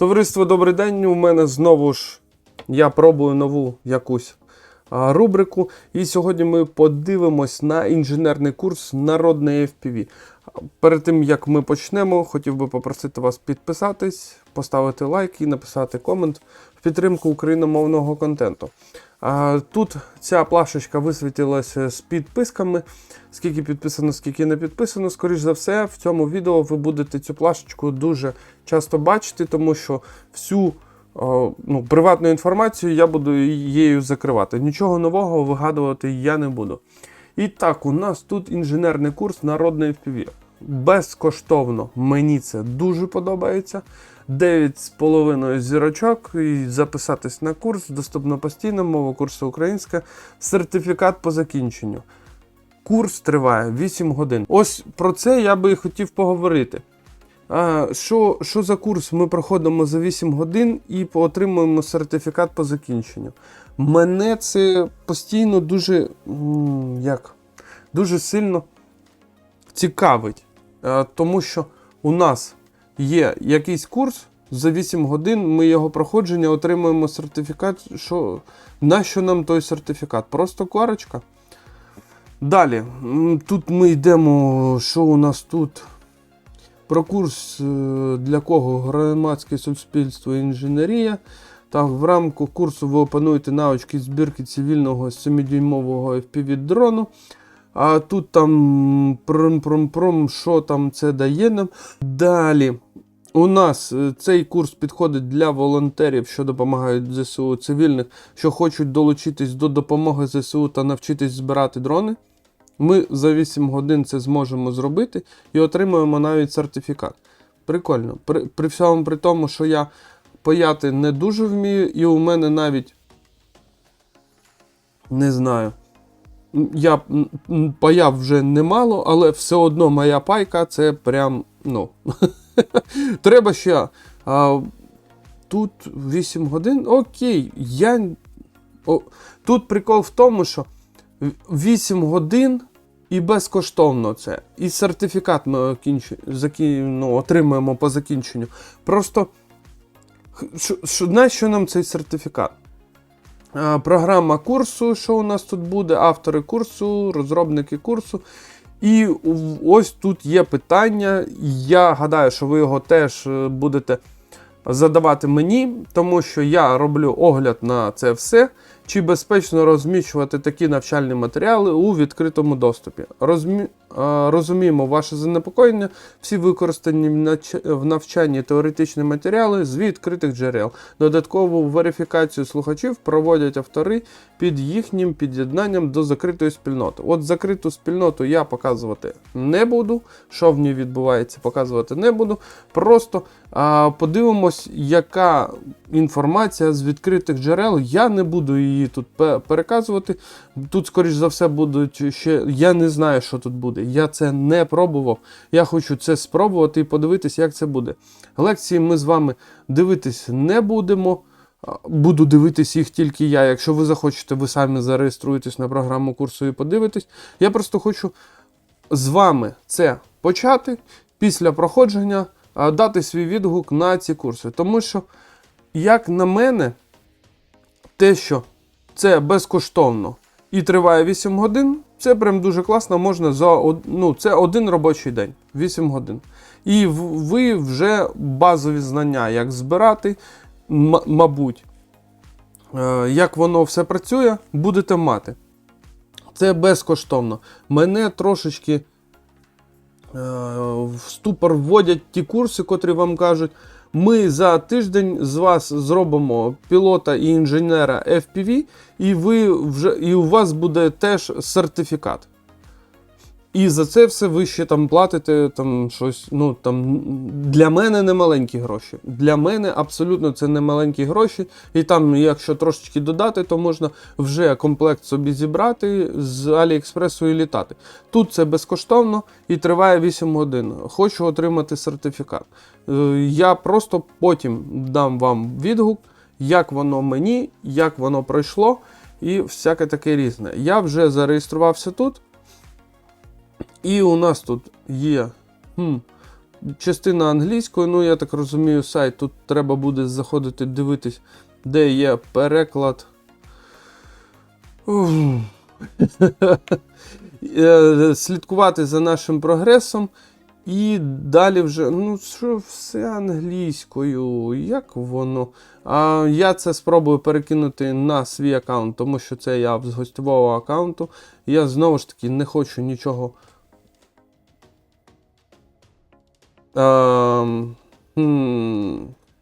Товариство, добрий день. У мене знову ж я пробую нову якусь рубрику. І сьогодні ми подивимось на інженерний курс Народний FPV. Перед тим як ми почнемо, хотів би попросити вас підписатись, поставити лайк і написати комент в підтримку україномовного контенту. Тут ця плашечка висвітилася з підписками. Скільки підписано, скільки не підписано. Скоріш за все, в цьому відео ви будете цю плашечку дуже часто бачити, тому що всю ну, приватну інформацію я буду її закривати. Нічого нового вигадувати я не буду. І так, у нас тут інженерний курс народної FPV. Безкоштовно мені це дуже подобається. 9,5 зірочок і записатись на курс, доступно постійно, мова курсу українська, сертифікат по закінченню. Курс триває 8 годин. Ось про це я би і хотів поговорити. А, що, що за курс ми проходимо за 8 годин і отримуємо сертифікат по закінченню? Мене це постійно дуже, як, дуже сильно цікавить, тому що у нас є якийсь курс. За 8 годин ми його проходження отримуємо сертифікат. Що, нащо нам той сертифікат? Просто корочка. Далі, тут ми йдемо. Що у нас тут? Про курс е, для кого громадське суспільство інженерія. Так, в рамках курсу ви опануєте навички збірки цивільного 7-дюймового FPV дрону. А тут там пром-пром-пром, що там це дає нам. Далі. У нас е, цей курс підходить для волонтерів, що допомагають ЗСУ цивільних, що хочуть долучитись до допомоги ЗСУ та навчитись збирати дрони. Ми за 8 годин це зможемо зробити і отримуємо навіть сертифікат. Прикольно. При, при всьому при тому, що я паяти не дуже вмію, і у мене навіть не знаю. Я паяв вже немало, але все одно моя пайка це прям, ну. Треба ще. А, тут 8 годин. Окей, я. О, тут прикол в тому, що 8 годин і безкоштовно це. І сертифікат ми окінчу, закі, ну, отримуємо по закінченню. Просто х- що, що, нам цей сертифікат? Програма курсу, що у нас тут буде, автори курсу, розробники курсу. І ось тут є питання. Я гадаю, що ви його теж е, будете задавати мені, тому що я роблю огляд на це все. Чи безпечно розміщувати такі навчальні матеріали у відкритому доступі? Розмі... Розуміємо ваше занепокоєння. Всі використані в навчанні теоретичні матеріали з відкритих джерел. Додаткову верифікацію слухачів проводять автори під їхнім під'єднанням до закритої спільноти. От закриту спільноту я показувати не буду. Що в ній відбувається, показувати не буду. Просто а, подивимось, яка інформація з відкритих джерел. Я не буду її тут переказувати. Тут, скоріш за все, будуть ще. Я не знаю, що тут буде. Я це не пробував. Я хочу це спробувати і подивитись, як це буде. Лекції ми з вами дивитись не будемо. Буду дивитись їх тільки я. Якщо ви захочете, ви самі зареєструєтесь на програму курсу і подивитесь. Я просто хочу з вами це почати після проходження дати свій відгук на ці курси. Тому що, як на мене, те, що це безкоштовно і триває 8 годин, це прям дуже класно. Можна за ну, це один робочий день, 8 годин. І ви вже базові знання, як збирати, мабуть, е, як воно все працює, будете мати. Це безкоштовно. Мене трошечки е, в ступор вводять ті курси, котрі вам кажуть, ми за тиждень з вас зробимо пілота і інженера FPV, і, ви вже, і у вас буде теж сертифікат. І за це все ви ще там платите там щось. Ну там для мене не маленькі гроші. Для мене абсолютно це не маленькі гроші. І там, якщо трошечки додати, то можна вже комплект собі зібрати з Аліекспресу і літати. Тут це безкоштовно і триває 8 годин. Хочу отримати сертифікат. Е, Я просто потім дам вам відгук, як воно мені, як воно пройшло, і всяке таке різне. Я вже зареєструвався тут. І у нас тут є. Хм, частина англійською, ну я так розумію, сайт. Тут треба буде заходити, дивитись, де є переклад. Е, Слідкувати за нашим прогресом. І далі вже, ну що, все англійською, як воно? А, я це спробую перекинути на свій аккаунт, тому що це я з гостьового аккаунту. Я знову ж таки не хочу нічого. А,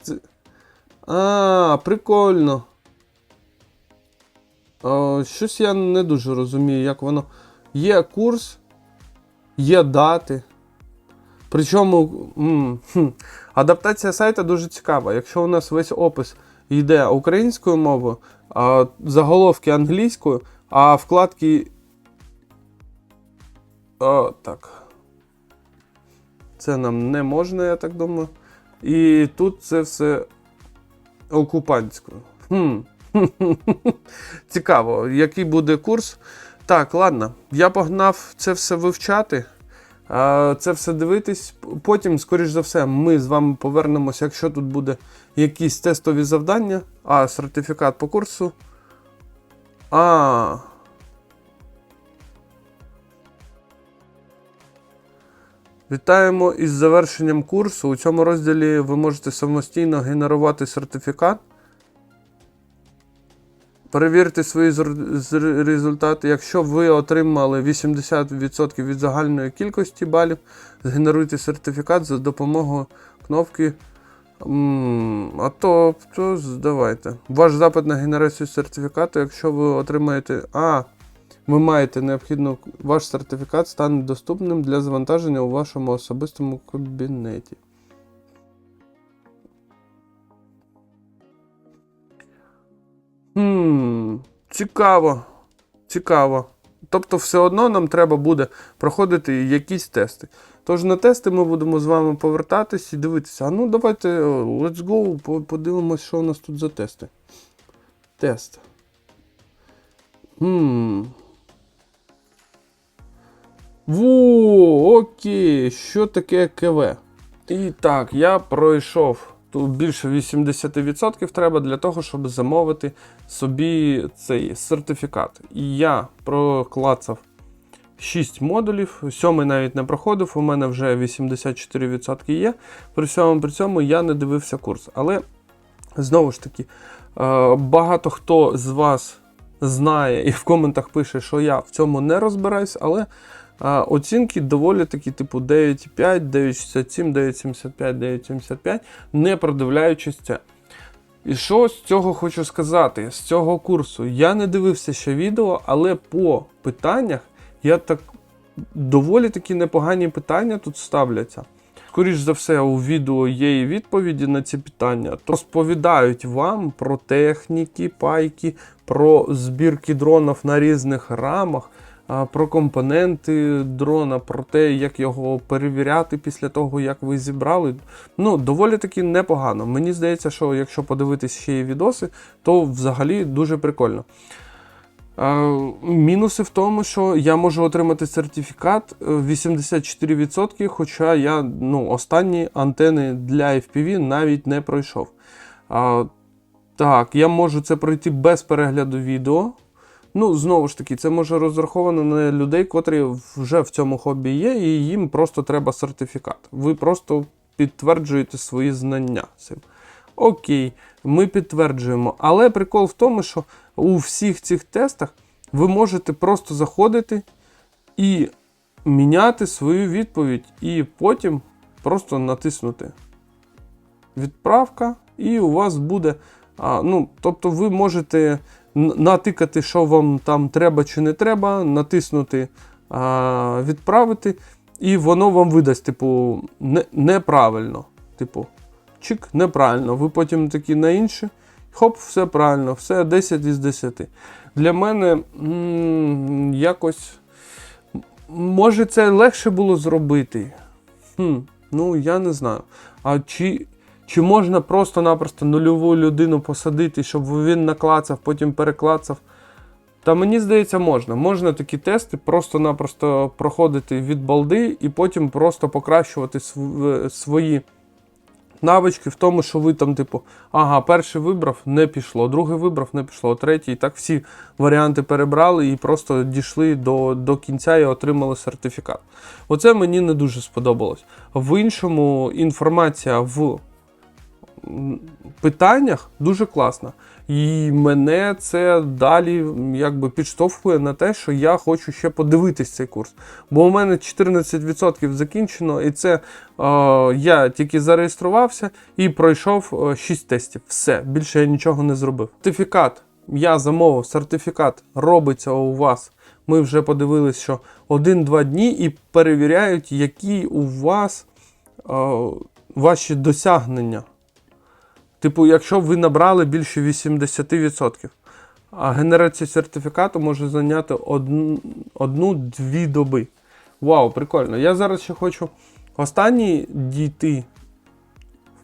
це... а прикольно. А, щось я не дуже розумію, як воно. Є курс, є дати. Причому м, хм, адаптація сайту дуже цікава. Якщо у нас весь опис йде українською мовою, а заголовки англійською, а вкладки. О, так. Це нам не можна, я так думаю. І тут це все окупантською. Хм. Цікаво, який буде курс. Так, ладно, я погнав це все вивчати. Це все дивитись. Потім, скоріш за все, ми з вами повернемося, якщо тут буде якісь тестові завдання. А, сертифікат по курсу. А. Вітаємо із завершенням курсу. У цьому розділі ви можете самостійно генерувати сертифікат. Перевірте свої результати. Якщо ви отримали 80% від загальної кількості балів, згенеруйте сертифікат за допомогою кнопки. А то, то здавайте. Ваш запит на генерацію сертифікату, якщо ви отримаєте. А, ви маєте необхідну. Ваш сертифікат стане доступним для завантаження у вашому особистому кабінеті. Хм, цікаво. Цікаво. Тобто, все одно нам треба буде проходити якісь тести. Тож на тести ми будемо з вами повертатись і дивитися. А ну давайте let's go, по- подивимось, що у нас тут за тести. Тест. Хм. Во, окей, що таке КВ? І так, я пройшов. Тут більше 80% треба для того, щоб замовити собі цей сертифікат. І я проклацав 6 модулів, сьомий навіть не проходив, у мене вже 84% є. При цьому, при цьому я не дивився курс. Але знову ж таки, е, багато хто з вас знає і в коментах пише, що я в цьому не розбираюсь, але а, оцінки доволі такі, типу 9,5, 9,67, 9,75, 9,75, не продивляючись це. І що з цього хочу сказати? З цього курсу я не дивився ще відео, але по питаннях я так доволі такі непогані питання тут ставляться. Скоріш за все, у відео є і відповіді на ці питання. То розповідають вам про техніки, пайки, про збірки дронів на різних рамах, про компоненти дрона, про те, як його перевіряти після того, як ви зібрали. Ну, доволі таки непогано. Мені здається, що якщо подивитись ще й відоси, то взагалі дуже прикольно. Мінуси в тому, що я можу отримати сертифікат е, 84%, хоча я ну, останні антени для FPV навіть не пройшов. Так, я можу це пройти без перегляду відео. Ну, знову ж таки, це може розраховано на людей, котрі вже в цьому хобі є, і їм просто треба сертифікат. Ви просто підтверджуєте свої знання цим. Окей, ми підтверджуємо. Але прикол в тому, що у всіх цих тестах ви можете просто заходити і міняти свою відповідь, і потім просто натиснути відправка, і у вас буде. А, ну, Тобто ви можете натикати, що вам там треба чи не треба, натиснути а, відправити, і воно вам видасть, типу, не, неправильно. Типу, чик, неправильно. Ви потім такі на інші. Хоп, все правильно, все 10 із 10. Для мене м, якось. Може, це легше було зробити. Хм, ну, я не знаю. А чи, чи можна просто-напросто нульову людину посадити, щоб він наклацав, потім переклацав? Та мені здається, можна. Можна такі тести просто-напросто проходити від балди і потім просто покращувати свої навички в тому, що ви там, типу, ага, перший вибрав, не пішло, другий вибрав, не пішло, третій. І так всі варіанти перебрали і просто дійшли до, до кінця і отримали сертифікат. Оце мені не дуже сподобалось. В іншому інформація в питаннях дуже класна. І мене це далі якби підштовхує на те, що я хочу ще подивитись цей курс. Бо у мене 14% закінчено, і це е, я тільки зареєструвався і пройшов 6 тестів. Все, більше я нічого не зробив. Сертифікат. Я замовив сертифікат, робиться у вас. Ми вже подивились, що 1-2 дні і перевіряють, які у вас е, ваші досягнення. Типу, якщо ви набрали більше 80%, а генерація сертифікату може зайняти одну- одну-дві доби. Вау, прикольно. Я зараз ще хочу останній дійти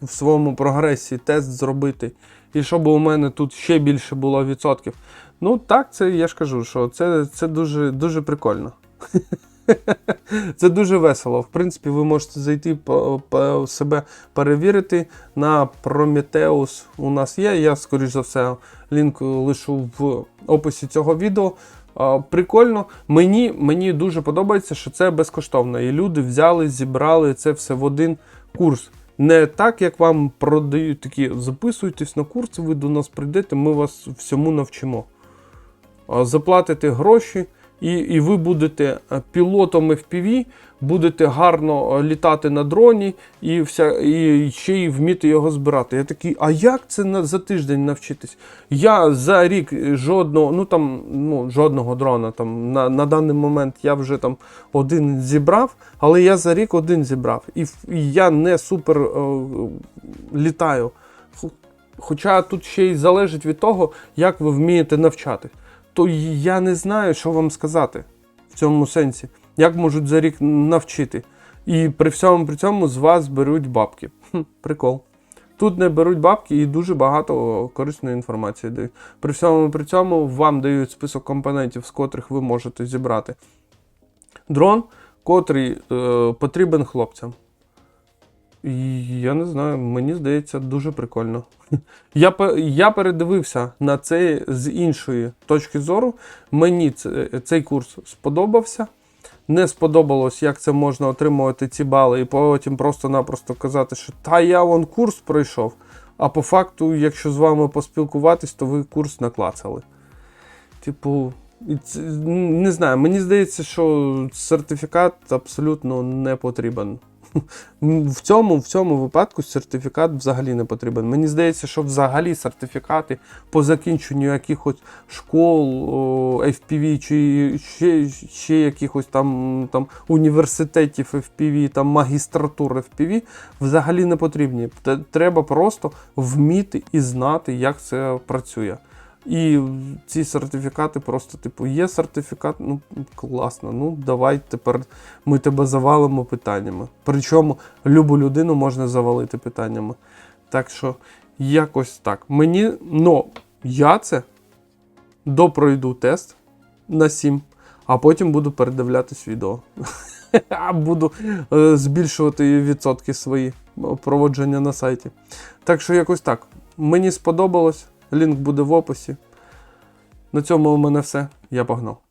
в своєму прогресі, тест зробити, і щоб у мене тут ще більше було відсотків. Ну, так, це я ж кажу, що це, це дуже, дуже прикольно. Це дуже весело. В принципі, ви можете зайти по, по себе перевірити на Prometheus. У нас є. Я, скоріш за все, лінк лишу в описі цього відео. Прикольно. Мені, мені дуже подобається, що це безкоштовно. І люди взяли, зібрали це все в один курс. Не так, як вам продають такі, записуйтесь на курси, ви до нас прийдете, ми вас всьому навчимо. Заплатите гроші, і, і ви будете е, пілотом FPV, будете гарно е, літати на дроні і, вся, і ще й вміти його збирати. Я такий, а як це на, за тиждень навчитись? Я за рік жодного, ну там, ну, жодного дрона. Там, на, на даний момент я вже там один зібрав, але я за рік один зібрав. І, і я не супер е, літаю. Хоча тут ще й залежить від того, як ви вмієте навчати. То я не знаю, що вам сказати в цьому сенсі. Як можуть за рік навчити. І при всьому при цьому з вас беруть бабки. Хм, прикол. Тут не беруть бабки і дуже багато корисної інформації дають. При всьому при цьому вам дають список компонентів, з котрих ви можете зібрати дрон, котрий е, потрібен хлопцям. Я не знаю, мені здається, дуже прикольно. Я, я передивився на це з іншої точки зору. Мені це, цей курс сподобався. Не сподобалось, як це можна отримувати ці бали, і потім просто-напросто казати, що та я вон курс пройшов. А по факту, якщо з вами поспілкуватись, то ви курс наклацали. Типу, не знаю, мені здається, що сертифікат абсолютно не потрібен. В цьому, в цьому випадку сертифікат взагалі не потрібен. Мені здається, що взагалі сертифікати по закінченню якихось школ, FPV чи ще, ще якихось там, там університетів FPV, там магістратур FPV взагалі не потрібні. Треба просто вміти і знати, як це працює. І ці сертифікати просто, типу, є сертифікат, ну класно, ну давай тепер ми тебе завалимо питаннями. Причому любу людину можна завалити питаннями. Так що якось так. Мені, ну, я це допройду тест на 7, а потім буду передивлятись відео. Буду е, збільшувати відсотки свої проводження на сайті. Так що якось так. Мені сподобалось. Лінк буде в описі. На цьому у мене все. Я погнав.